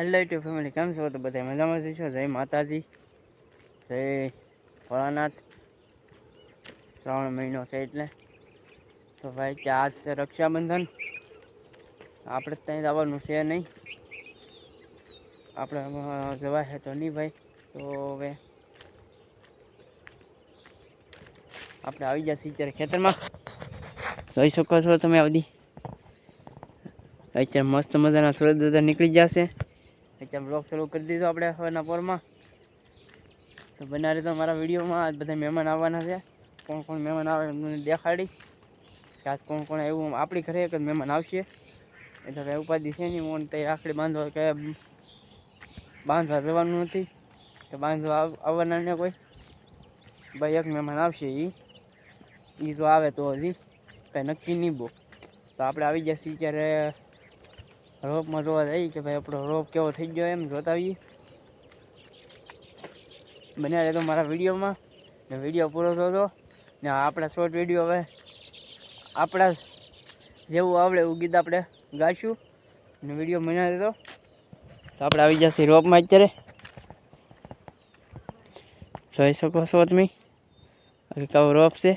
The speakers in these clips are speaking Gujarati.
હેલો યુટ્યુબ ફેમિલી કેમ છો તો બધા મજામાં છો જય માતાજી જય ભોળાનાથ શ્રાવણ મહિનો છે એટલે તો ભાઈ કે આજ છે રક્ષાબંધન આપણે ત્યાં જવાનું છે નહીં આપણે આમાં જવાય તો નહીં ભાઈ તો હવે આપણે આવી જશે અત્યારે ખેતરમાં જોઈ શકો છો તમે આ બધી અત્યારે મસ્ત મજાના સુરત દાદા નીકળી જશે અત્યારે બ્લોગ ચાલુ કરી દીધો આપણે હવેના પોરમાં તો બના તો મારા વિડીયોમાં આજ બધા મહેમાન આવવાના છે. કોણ કોણ મહેમાન આવે મને દેખાડી. કે આજ કોણ કોણ એવું આપણી ઘરે એક જ મહેમાન આવશે. એટલે કંઈ ઉપાધિ છે નહીં હું તે રાખડી બાંધવા કે બાંધવા જવાનું નથી. કે બાંધવા આવવાના ને કોઈ. ભાઈ એક મહેમાન આવશે એ એ જો આવે તો હજી. કંઈ નક્કી નહીં બહુ. તો આપણે આવી જશે ત્યારે રોપમાં જોવા જઈએ કે ભાઈ આપણો રોપ કેવો થઈ ગયો એમ જોતા આવીએ બન્યા રહેતો મારા વિડીયોમાં. ને વીડિયો પૂરો થતો ને આપણા શોર્ટ વીડિયો હવે આપણા જેવું આવડે એવું ગીત આપણે ગાઈશું. ને વીડિયો બન્યા રહેતો તો આપણે આવી જશે રોપમાં અત્યારે. જોઈ શકો છો તમે. કયો રોપ છે.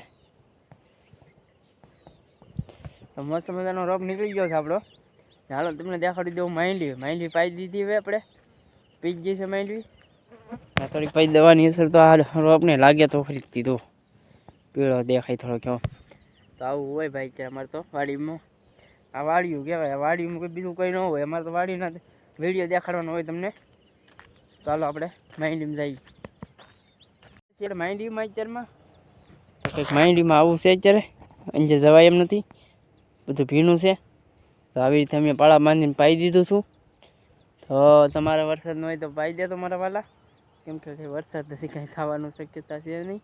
મસ્ત મજાનો રોપ નીકળી ગયો છે આપણો. હાલો તમને દેખાડી દઉં માંડવી. માંડવી પાઈ દીધી હવે આપણે. પીજ ગઈ છે માંડવી. આ થોડી પછી દવાની અસર તો આ આપણે લાગે તો ખરીદ દીધો પીળો દેખાય થોડો કેવો. તો આવું હોય ભાઈ અત્યારે અમારે તો વાડીમાં. આ વાડીયું કહેવાય. વાડીમાં કોઈ બીજું કંઈ ન હોય. અમારે તો વાડીના વીડિયો દેખાડવાનો હોય તમને. ચાલો આપણે માંડવીમાં જઈએ. અત્યારે માંડવીમાં અત્યારમાં? કંઈક માંડવીમાં આવું છે અત્યારે. અંજે જવાય એમ નથી. બધું ભીનું છે. તો આવી રીતે અમે પાળા બાંધીને પાઈ દીધું છું. તો તમારે વરસાદ ન હોય તો પાઈ દે તો મારા વાલા. કેમ કે વરસાદ નથી, કાંઈ થવાનું શક્યતા છે નહીં.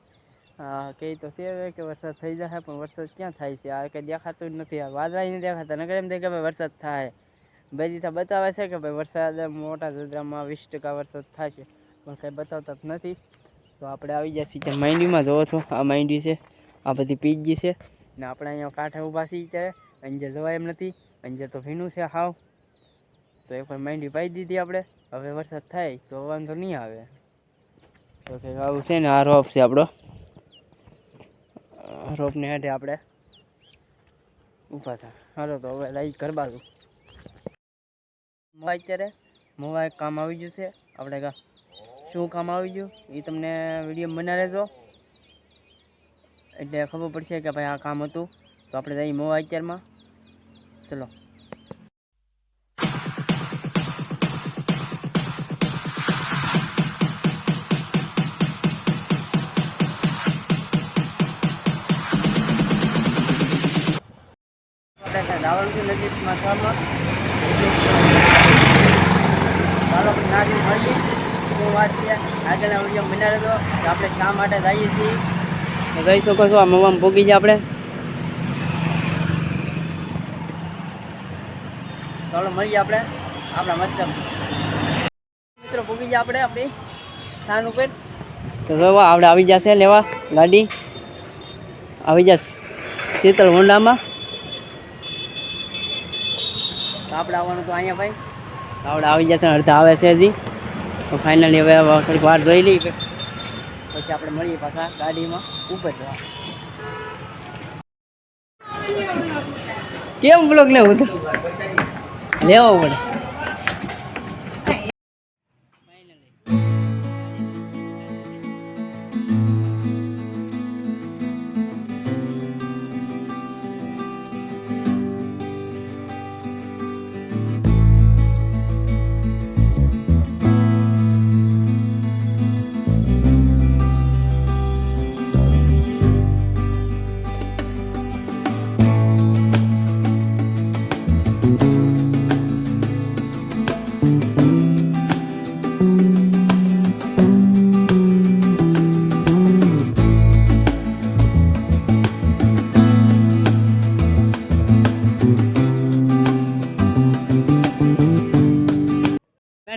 હા તો છે કે વરસાદ થઈ જશે, પણ વરસાદ ક્યાં થાય છે? આ કંઈ દેખાતું જ નથી, આ વાદળા નહીં દેખાતા. નગર એમ થાય કે ભાઈ વરસાદ થાય. બધી તો બતાવે છે કે ભાઈ વરસાદ મોટા જદ્રામાં વીસ ટકા વરસાદ થશે પણ કંઈ બતાવતા જ નથી. તો આપણે આવી ગયા છીએ માંડવીમાં, જોવો છો, આ માંડવી છે, આ બધી પીજી છે. ને આપણે અહીંયા કાંઠે ઊભા છીએ ત્યારે અંજર જવાય એમ નથી. અંજર તો ભીનું છે હાવ. તો એક વાર માંડવી પાઈ દીધી આપણે હવે વરસાદ થાય તો વાંધો નહીં આવે. તો કે આવું છે ને આ રોપ છે આપણો રોપને હેઠે આપણે ઊભા થા. હાલો તો હવે લાઈ કરવા દઉં મોવા અત્યારે મોવા એક કામ આવી ગયું છે. આપણે શું કામ આવી ગયું એ તમને વીડિયો બના રહેજો. એટલે ખબર પડશે કે ભાઈ આ કામ હતું. તો આપણે જઈએ મોવા અત્યારમાં. ચલો. દાવણથી નજીકમાં ચાલો આપણે મળી શું વાત છે આગળના વીડિયો બના તો આપણે શા માટે જઈએ છીએ? ગઈ શકો છો, આ મવામાં ભોગી જાય આપણે. ચાલો મળીએ આપણે, આપણા મતલબ મિત્રો પૂગી જાય આપણે આપણી સ્થાન ઉપર. તો જો આપણે આવી જશે લેવા, ગાડી. આવી જશે શીતલ હોન્ડામાં. તો આપણે આવવાનું તો અહીંયા ભાઈ. તો આપણે આવી જશે, અડધા આવે છે હજી. તો ફાઇનલી હવે થોડીક વાર જોઈ લઈ પછી આપણે મળીએ પાછા ગાડીમાં ઉપર જવા. કેમ બ્લોગ લેવું તો? લેવો પડે.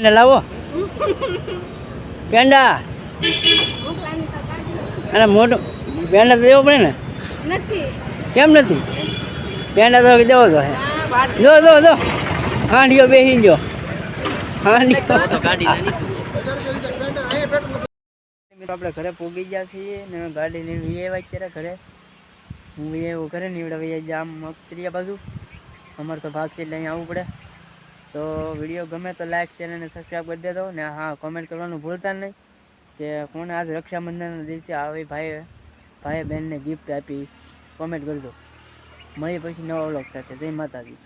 પેંડા લાવો. પેંડા. અને મોટું પેંડા તો દેવો પડે ને. કેમ નથી? પેંડા તો દેવો તો જો જો જો હાંડીઓ બેસી જો હાંડીઓ. આપણે ઘરે પૂગી ગયા છીએ ને ગાડી લઈને વીએ આવ્યા અત્યારે ઘરે. હું એવું કરે ઘરે નીવડે વી જામ મગતરિયા બાજુ. અમારે તો ભાગ છે એટલે અહીં આવવું પડે. તો વીડિયો ગમે તો લાઈક શેર અને સબસ્ક્રાઈબ કરી દેજો ને હા કોમેન્ટ કરવાનું ભૂલતા નહીં કે કોને આજ રક્ષાબંધનના દિવસે આવી ભાઈ ભાઈ બહેનને ગિફ્ટ આપી કોમેન્ટ કરજો મળી પછી નવા વ્લોગ સાથે. જય માતાજી.